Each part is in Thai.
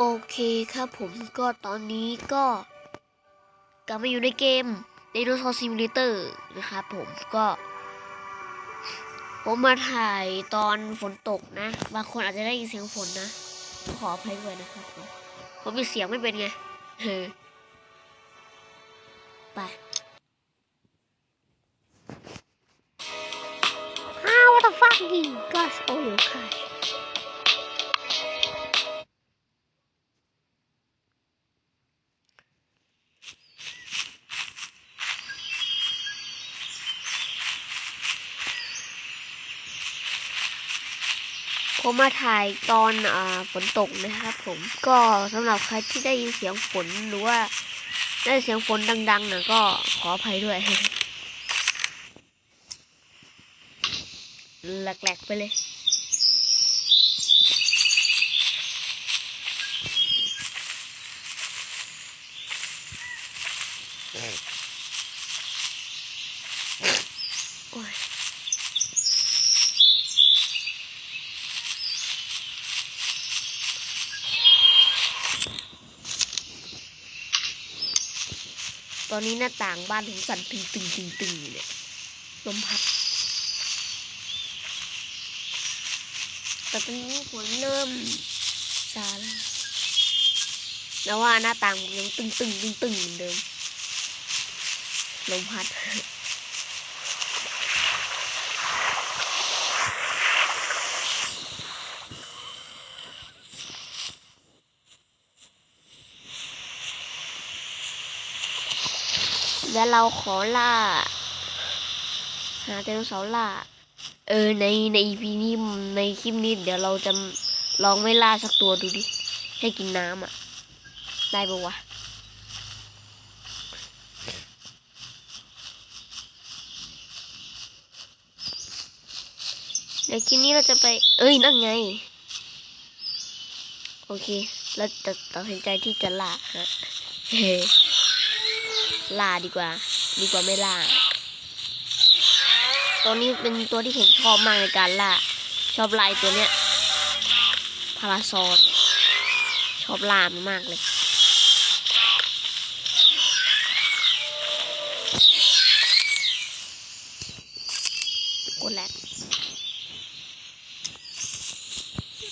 โอเคครับผมก็ตอนนี้ก็กลับมาอยู่ในเกม Dinosaur Simulator นะครับผมก็ ผมมาถ่ายตอนฝนตกนะ บางคนอาจจะได้ยินเสียงฝนนะ ขออภัยด้วยนะครับผมผมมีเสียงไม่เป็นไงเออไป How what the fucking gosh oh your gosh ผมมาถ่ายตอนอ่าฝนตกนะครับ ผมก็สำหรับใครที่ได้ยินเสียงฝนหรือว่าได้เสียงฝนดังๆนะก็ขออภัยด้วยแหลกๆไปเลยโอ้ย ตอนนี้หน้าต่างบ้านถึงสั่นตึงตึงตึงตึงอยู่เนี่ยลมพัด แต่ตอนนี้ฝนเริ่มซาแล้วแล้วว่าหน้าต่างยังตึงตึงตึงตึงเหมือนเดิมลมพัด แล้วเราขอล่า หาไดโนเสาร์ล่า เออในในอีพีนี้ในคลิปนี้เดี๋ยวเราจะลองไม่ล่าสักตัวดูดิ ให้กินน้ำอะ ได้ปะวะเดี๋ยวคลิปนี้เราจะไป เอ้ย นั่นไง โอเค เราจะตัดสินใจที่จะล่าฮะ ล่าดีกว่า ดีกว่าไม่ล่า ตัวนี้เป็นตัวที่ผมชอบมากในการล่า ชอบลายตัวเนี้ยพาราซอนชอบล่ามันมากเลยกดแลก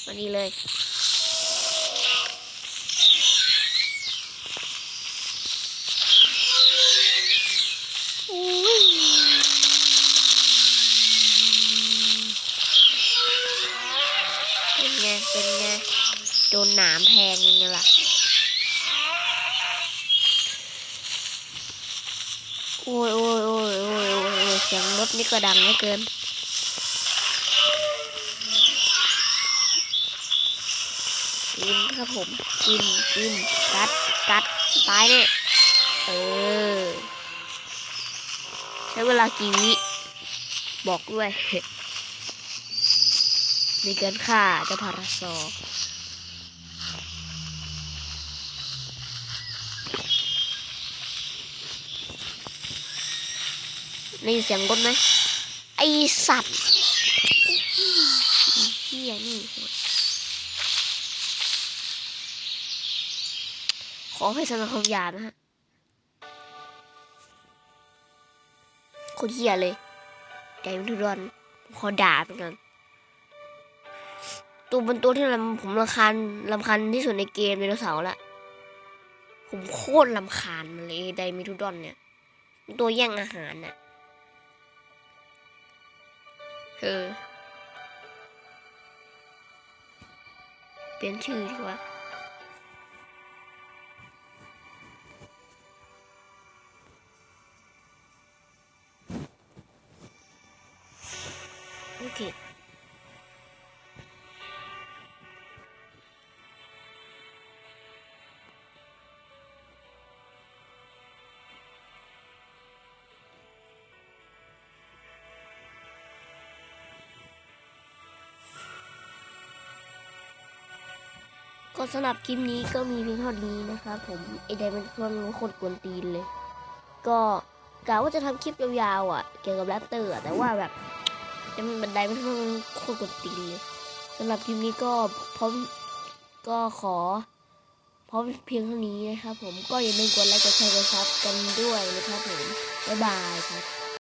มานี่เลย อุ๊ย เป็นไงโดนหนามแทงยังไงล่ะโอ้ยโอ้ยโอ้ยโอ้ยโอ้ยโอ้ยเสียงรถนี่ก็ดังเหลือเกินกินครับผมกินกินกัดกัดตายเนี่ยเออ ใช้เวลากี่วิบอกด้วย ในการฆ่าเจ้าพาราซอร์นี่เสียงรถไหมไอสัตว์ไอ้เฮียนี่ขอให้สำหรับคำหยาบนะฮะคนเฮียเลยไก่มันทุรนขอด่าเหมือนกัน ตัวเป็นตัวที่ลำผมรำคาญลำคาญที่สุดในเกมไดโนเสาร์ละผมโคตรลำคาญมันเลยไดมิทูดอนเนี่ย ตัวแย่งอาหารน่ะเออเปลี่ยนชื่อดีกว่าโอเค ก็สำหรับคลิปนี้ก็มีเพียงเท่านี้นะครับผมไอไดมันคนคตรกวนตีนเลย ก็กะว่าจะทำคลิปยาวๆอะ เกี่ยวกับแรปเตอร์แต่ว่าแบบจะมันบันไดมันโคตรกวนตีนเลยสำหรับคลิปนี้ก็พร้อมก็ขอพร้อมเพียงเท่านี้นะครับผมก็อย่าลืมกดไลค์กดแชร์กดซับกันด้วยนะครับผมบ๊ายบายครับ